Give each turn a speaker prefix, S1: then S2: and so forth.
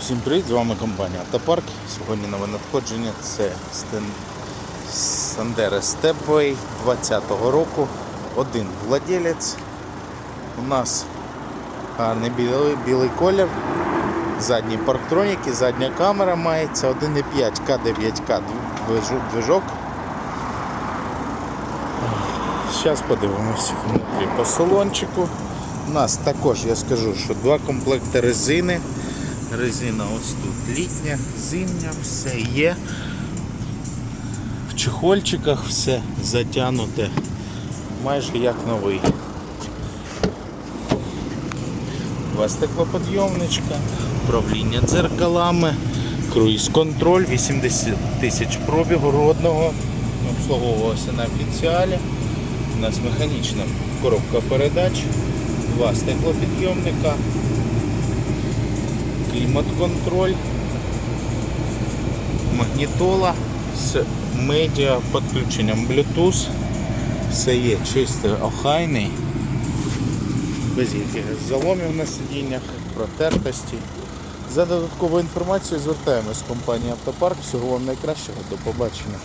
S1: Всім привіт, з вами компанія Автопарк. Сьогодні нове надходження це Сандера Stepway 20-го року. Один владелець. У нас гарний білий, білий колір. Задні парктроніки, задня камера мається 1,5 К9К движок. Зараз подивимось внутрі по салончику. У нас також я скажу, що два комплекти резини. Резина ось тут літня, зимня, все є. В чехольчиках все затягнуте, майже як новий. Два стеклоподйомничка, управління дзеркалами, круїз-контроль, 80 тисяч пробігу родного, обслуговувався на офіціалі. У нас механічна коробка передач, два стеклопідйомника, клімат-контроль, магнітола з медіа підключенням Bluetooth. Все є чистий, охайний, без якихось заломів на сидіннях, протертості. За додатковою інформацією звертаємось в компанію Автопарк. Всього вам найкращого, до побачення.